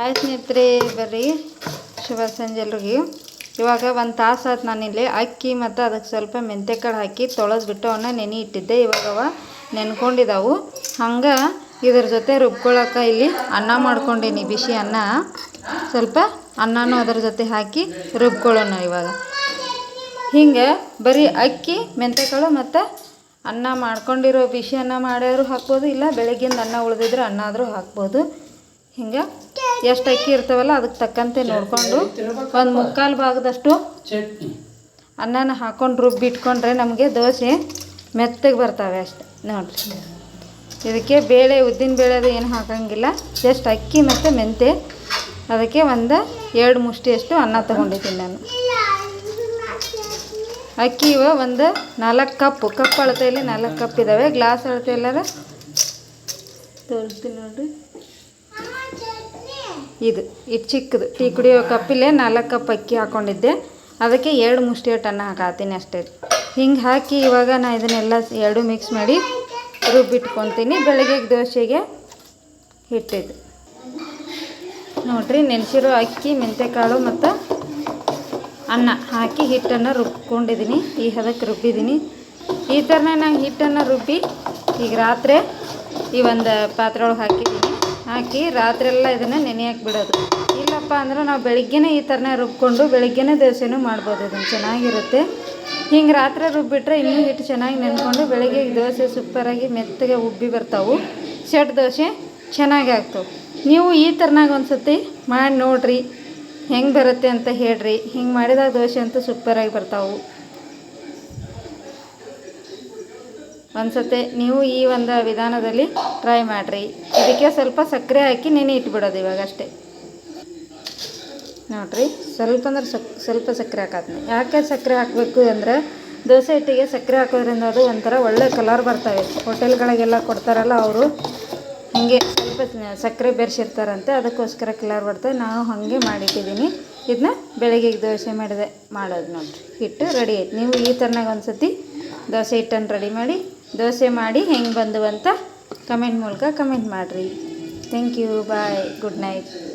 Hi ಸ್ನೇಹಿತರೆ, ಬರ್ರಿ. ಶುಭ ಸಂಜೆ ಎಲ್ರಿಗೂ. ಇವಾಗ ಒಂದು ತಾಸು ಆಯ್ತು ನಾನಿಲ್ಲಿ ಅಕ್ಕಿ ಮತ್ತು ಅದಕ್ಕೆ ಸ್ವಲ್ಪ ಮೆಂತ್ಯಕಾಳು ಹಾಕಿ ತೊಳೆದ್ಬಿಟ್ಟು ಅವನ್ನ ನೆನೆ ಇಟ್ಟಿದ್ದೆ. ಇವಾಗ ಅವ ನೆನ್ಕೊಂಡಿದ್ದಾವು ಹಂಗೆ ಇದ್ರ ಜೊತೆ ರುಬ್ಕೊಳಕ್ಕೆ ಇಲ್ಲಿ ಅನ್ನ ಮಾಡ್ಕೊಂಡೀನಿ, ಬಿಸಿ ಅನ್ನ. ಸ್ವಲ್ಪ ಅನ್ನನೂ ಅದರ ಜೊತೆ ಹಾಕಿ ರುಬ್ಕೊಳ್ಳೋಣ ಇವಾಗ. ಹಿಂಗೆ ಬರೀ ಅಕ್ಕಿ ಮೆಂತ್ಯಕಾಳು ಮತ್ತು ಅನ್ನ ಮಾಡ್ಕೊಂಡಿರೋ ಬಿಸಿ ಅನ್ನ ಮಾಡ್ಯಾರು ಹಾಕ್ಬೋದು, ಇಲ್ಲ ಬೆಳಗ್ಗಿಂದ ಅನ್ನ ಉಳಿದಿದ್ರೆ ಅನ್ನ ಆದರೂ ಹಾಕ್ಬೋದು. ಹಿಂಗೆ ಎಷ್ಟು ಅಕ್ಕಿ ಇರ್ತಾವಲ್ಲ ಅದಕ್ಕೆ ತಕ್ಕಂತೆ ನೋಡಿಕೊಂಡು ಒಂದು ಮುಕ್ಕಾಲು ಭಾಗದಷ್ಟು ಅನ್ನನ ಹಾಕೊಂಡು ರುಬ್ಬಿ ಇಟ್ಕೊಂಡ್ರೆ ನಮಗೆ ದೋಸೆ ಮೆತ್ತಗೆ ಬರ್ತವೆ ಅಷ್ಟೆ. ನೋಡಿರಿ. ಇದಕ್ಕೆ ಬೇಳೆ ಉದ್ದಿನ ಬೇಳೆ ಅದು ಏನು ಹಾಕಂಗಿಲ್ಲ. ಜಸ್ಟ್ ಅಕ್ಕಿ ಮತ್ತು ಮೆಂತೆ. ಅದಕ್ಕೆ ಒಂದು ಎರಡು ಮುಷ್ಟಿಯಷ್ಟು ಅನ್ನ ತೊಗೊಂಡಿದ್ದೀನಿ ನಾನು. ಅಕ್ಕಿ ಇವ ಒಂದು ನಾಲ್ಕು ಕಪ್ಪು ಕಪ್ ಅಳತೆಯಲ್ಲಿ ನಾಲ್ಕು ಕಪ್ ಇದ್ದಾವೆ ಗ್ಲಾಸ್ ಅಳತೆ ಎಲ್ಲರ? ತೋರಿಸ್ತೀನಿ ನೋಡಿರಿ. ಇದು ಇದು ಚಿಕ್ಕದು. ಟೀ ಕುಡಿಯೋ ಕಪ್ಪಿಲೆ ನಾಲ್ಕು ಕಪ್ ಅಕ್ಕಿ ಹಾಕ್ಕೊಂಡಿದ್ದೆ ಅದಕ್ಕೆ ಎರಡು ಮುಷ್ಟಿ ಟನ್ನ ಹಾಕಾತೀನಿ ಅಷ್ಟೇ ಹಿಂಗೆ ಹಾಕಿ ಇವಾಗ ನಾನು ಇದನ್ನೆಲ್ಲ ಎರಡು ಮಿಕ್ಸ್ ಮಾಡಿ ರುಬ್ಬಿಟ್ಕೊತೀನಿ. ಬೆಳಗ್ಗೆ ದೋಸೆಗೆ ಹಿಟ್ಟಿದ್ದು. ನೋಡ್ರಿ, ನೆನೆಸಿರೋ ಅಕ್ಕಿ ಮೆಂತ್ಯಕಾಳು ಮತ್ತು ಅನ್ನ ಹಾಕಿ ಹಿಟ್ಟನ್ನು ರುಬ್ಕೊಂಡಿದ್ದೀನಿ ಈ ಹದಕ್ಕೆ ರುಬ್ಬಿದ್ದೀನಿ ಈ ಥರನೇ ನಾನು ಹಿಟ್ಟನ್ನು ರುಬ್ಬಿ ಈಗ ರಾತ್ರಿ ಈ ಒಂದು ಪಾತ್ರೆ ಒಳಗೆ ಹಾಕಿದ್ದೀನಿ ಹಾಕಿ ರಾತ್ರಿ ಎಲ್ಲ ಇದನ್ನು ನೆನೆ ಬಿಡೋದು. ಇಲ್ಲಪ್ಪ ಅಂದ್ರೆ ನಾವು ಬೆಳಿಗ್ಗೆನೇ ಈ ಥರನೇ ರುಬ್ಕೊಂಡು ಬೆಳಿಗ್ಗೆನೇ ದೋಸೆನೂ ಮಾಡ್ಬೋದು ಇದನ್ನು ಚೆನ್ನಾಗಿರುತ್ತೆ. ಹಿಂಗೆ ರಾತ್ರಿ ರುಬ್ಬಿಟ್ರೆ ಇನ್ನೂ ಹಿಟ್ಟು ಚೆನ್ನಾಗಿ ನೆನ್ಕೊಂಡು ಬೆಳಿಗ್ಗೆ ದೋಸೆ ಸೂಪರಾಗಿ ಮೆತ್ತಗೆ ಉಬ್ಬಿ ಬರ್ತಾವೆ. ಸೆಟ್ ದೋಸೆ ಚೆನ್ನಾಗಿ ಆಗ್ತವೆ. ನೀವು ಈ ಥರನಾಗ ಒಂದು ಸತಿ ಮಾಡಿ ನೋಡ್ರಿ, ಹೆಂಗೆ ಬರುತ್ತೆ ಅಂತ ಹೇಳ್ರಿ. ಹಿಂಗೆ ಮಾಡಿದಾಗ ದೋಸೆ ಅಂತೂ ಸೂಪರಾಗಿ ಬರ್ತಾವೆ. ಒಂದ್ಸತಿ ನೀವು ಈ ಒಂದು ವಿಧಾನದಲ್ಲಿ ಟ್ರೈ ಮಾಡಿರಿ. ಇದಕ್ಕೆ ಸ್ವಲ್ಪ ಸಕ್ಕರೆ ಹಾಕಿ ನೆನೆ ಇಟ್ಬಿಡೋದು ಇವಾಗ ಅಷ್ಟೇ ನೋಡ್ರಿ, ಸ್ವಲ್ಪ ಅಂದ್ರೆ ಸ್ವಲ್ಪ ಸಕ್ಕರೆ ಹಾಕಾದ್ನಿ ಯಾಕೆ ಸಕ್ಕರೆ ಹಾಕಬೇಕು ಅಂದ್ರೆ ದೋಸೆ ಹಿಟ್ಟಿಗೆ ಸಕ್ಕರೆ ಹಾಕೋದ್ರಿಂದ ಅದು ಒಂಥರ ಒಳ್ಳೆ ಕಲರ್ ಬರ್ತವೆ. ಹೋಟೆಲ್ಗಳಿಗೆಲ್ಲ ಕೊಡ್ತಾರಲ್ಲ ಅವರು, ಹಾಗೆ ಸ್ವಲ್ಪ ಸಕ್ಕರೆ ಬೆರೆಸಿರ್ತಾರಂತೆ, ಅದಕ್ಕೋಸ್ಕರ ಕಲರ್ ಬರ್ತದೆ ನಾನು ಹಾಗೆ ಮಾಡಿಟ್ಟಿದ್ದೀನಿ ಇದನ್ನ ಬೆಳಗ್ಗೆ ದೋಸೆ ಮಾಡಿದೆ. ಮಾಡೋದು ನೋಡಿರಿ. ಹಿಟ್ಟು ರೆಡಿ ಆಯ್ತು. ನೀವು ಈ ಥರನಾಗ ಒಂದು ಸತಿ ದೋಸೆ ಹಿಟ್ಟನ್ನು ರೆಡಿ ಮಾಡಿ ದೋಸೆ ಮಾಡಿ ಹೆಂಗೆ ಬಂದವು ಅಂತ ಕಮೆಂಟ್ ಮೂಲಕ ಕಮೆಂಟ್ ಮಾಡಿರಿ. Thank you bye good night